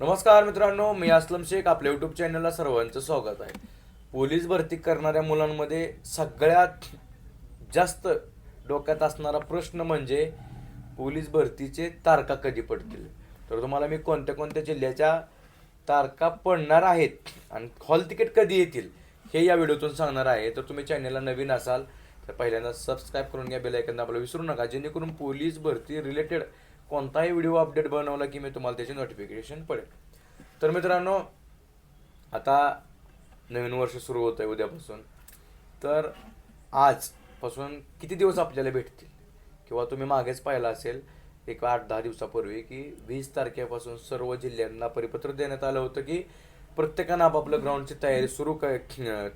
नमस्कार मित्रांनो मी असलम शेख आपल्या यूट्यूब चॅनलला सर्वांचं स्वागत आहे. पोलीस भरती करणाऱ्या मुलांमध्ये सगळ्यात जास्त डोक्यात असणारा प्रश्न म्हणजे पोलीस भरतीचे तारखा कधी पडतील? तर तुम्हाला मी कोणत्या कोणत्या जिल्ह्याच्या तारखा पडणार आहेत आणि हॉल तिकीट कधी येतील हे या व्हिडिओतून सांगणार आहे. तर तुम्ही चॅनलला नवीन असाल तर पहिल्यांदा सबस्क्राईब करून घ्या बेलायकन आपल्याला विसरू नका. जेणेकरून पोलीस भरती रिलेटेड कोणताही व्हिडिओ अपडेट बनवला की मी तुम्हाला त्याची नोटिफिकेशन पडेल. तर मित्रांनो आता नवीन वर्ष सुरू होत आहे उद्यापासून. तर आजपासून किती दिवस आपल्याला भेटतील? किंवा तुम्ही मागेच पाहिला असेल एक आठ दहा दिवसापूर्वी की वीस तारखेपासून सर्व जिल्ह्यांना परिपत्र देण्यात आलं होतं की प्रत्येकानं आपापलं ग्राउंडची तयारी सुरू क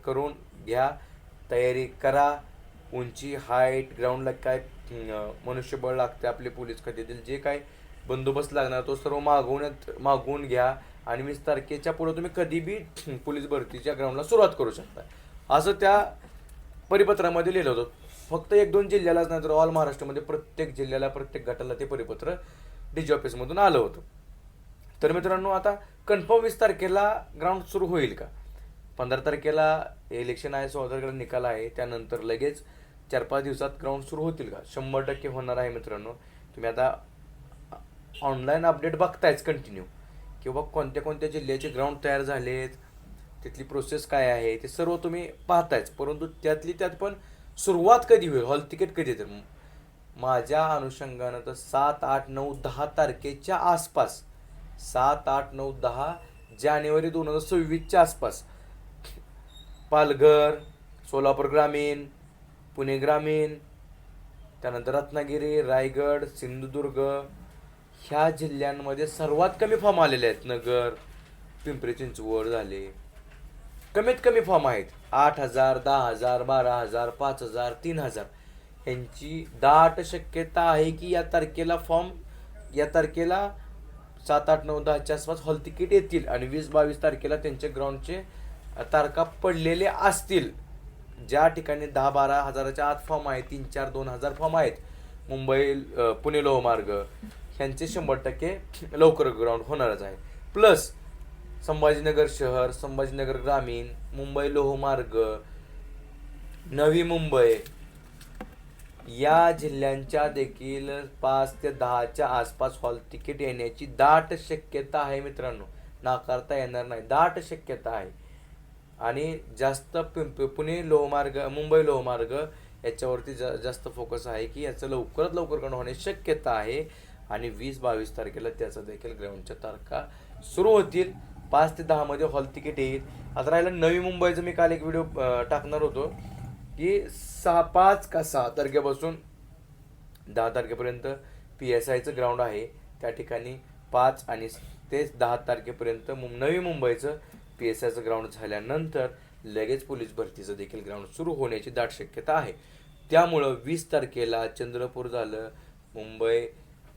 करून घ्या. तयारी करा. उंची हाईट ग्राउंडला काय मनुष्यबळ लागते आपले पोलीस खात्यातील जे काय बंदोबस्त लागणार तो सर्व मागवण्यात मागवून घ्या. आणि वीस तारखेच्या पुढे तुम्ही कधीबी पोलीस भरतीच्या ग्राउंडला सुरुवात करू शकता. असं त्या परिपत्रामध्ये लिहिलं होतं. फक्त एक दोन जिल्ह्यालाच नाही तर ऑल महाराष्ट्रामध्ये प्रत्येक जिल्ह्याला प्रत्येक गटाला ते परिपत्र डी जी ऑफिसमधून आलं होतं. तर मित्रांनो आता कन्फर्म वीस तारखेला ग्राउंड सुरू होईल का? पंधरा तारखेला इलेक्शन आहे सोळा तारखेला निकाल आहे. त्यानंतर लगेच चार पाच दिवसात ग्राउंड सुरू होतील का? शंभर टक्के होणार आहे मित्रांनो. तुम्ही आता ऑनलाईन अपडेट बघतायच कंटिन्यू किंवा कोणत्या कोणत्या जिल्ह्याचे ग्राउंड तयार झालेत तिथली प्रोसेस काय आहे ते सर्व तुम्ही पाहतायच. परंतु त्यातली त्यात पण सुरुवात कधी होईल? हॉल तिकीट कधी तर? माझ्या अनुषंगानं तर सात आठ नऊ दहा तारखेच्या आसपास सात आठ नऊ दहा जानेवारी दोन हजार सव्वीसच्या आसपास. पालघर सोलापूर ग्रामीण पुणे ग्रामीण त्यानंतर रत्नागिरी रायगड सिंधुदुर्ग ह्या जिल्ह्यांमध्ये सर्वात कमी फॉर्म आलेले आहेत. नगर पिंपरी चिंचवड झाले. कमीत कमी फॉर्म आहेत. आठ हजार दहा हजार बारा हजार पाच हजार तीन हजार. यांची दाट शक्यता आहे की या तारखेला फॉर्म या तारखेला सात आठ नऊ दहाच्या आसपास हॉल तिकीट येतील आणि वीस बावीस तारखेला त्यांचे ग्राउंडचे तारखा पडलेले असतील. ज्या ठिकाणी दहा बारा हजाराच्या आत फॉर्म आहेत तीन चार दोन हजार फॉर्म आहेत मुंबई पुणे लोहमार्ग ह्यांचे शंभर टक्के लवकर ग्राउंड होणारच आहे. प्लस संभाजीनगर शहर संभाजीनगर ग्रामीण मुंबई लोहमार्ग नवी मुंबई या जिल्ह्यांच्या देखील पाच ते दहाच्या आसपास हॉल तिकीट येण्याची दाट शक्यता आहे मित्रांनो. नाकारता येणार नाही. दाट शक्यता आहे. आणि जास्त पिंप पुणे लोहमार्ग मुंबई लोहमार्ग याच्यावरती जा जास्त फोकस आहे की याचं लवकरात लवकर करणं होणे शक्यता आहे. आणि वीस बावीस तारखेला त्याचा देखील ग्राउंडच्या तारखा सुरू होतील. पाच ते दहामध्ये हॉल तिकीट येईल. आता राहिलं नवी मुंबईचं मी काल एक व्हिडिओ टाकणार होतो की सहा पाच का सहा तारखेपासून दहा तारखेपर्यंत पी एस आयचं ग्राउंड आहे. त्या ठिकाणी पाच आणि तेच दहा तारखेपर्यंत मुं नवी मुंबईचं पी एस आयचं ग्राउंड झाल्यानंतर लगेच पोलीस भरतीचं देखील ग्राउंड सुरू होण्याची दाट शक्यता आहे. त्यामुळं वीस तारखेला चंद्रपूर झालं मुंबई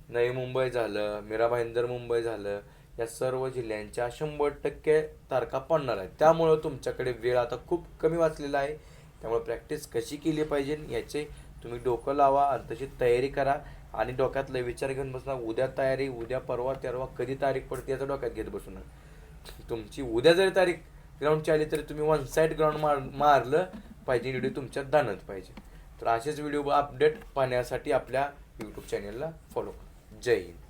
नवी मुंबई झालं मीरा भाईंदर मुंबई झालं या सर्व जिल्ह्यांच्या शंभर टक्के तारखा पडणार आहेत. त्यामुळं तुमच्याकडे वेळ आता खूप कमी वाचलेला आहे. त्यामुळे प्रॅक्टिस कशी केली पाहिजे याचे तुम्ही डोकं लावा आणि तशी तयारी करा आणि डोक्यातला विचार घेऊन बसणार. उद्या तयारी उद्या परवा तेरवा कधी तारीख पडते याचं डोक्यात घेत बसू नका. तुमची उद्या जरी तारीख ग्राउंडची आली तरी तुम्ही वन साईड ग्राउंड मार मारलं पाहिजे व्हिडिओ तुमच्यात दानत पाहिजे. तर असेच व्हिडिओ अपडेट पाहण्यासाठी आपल्या यूट्यूब चॅनेलला फॉलो करा. जय हिंद.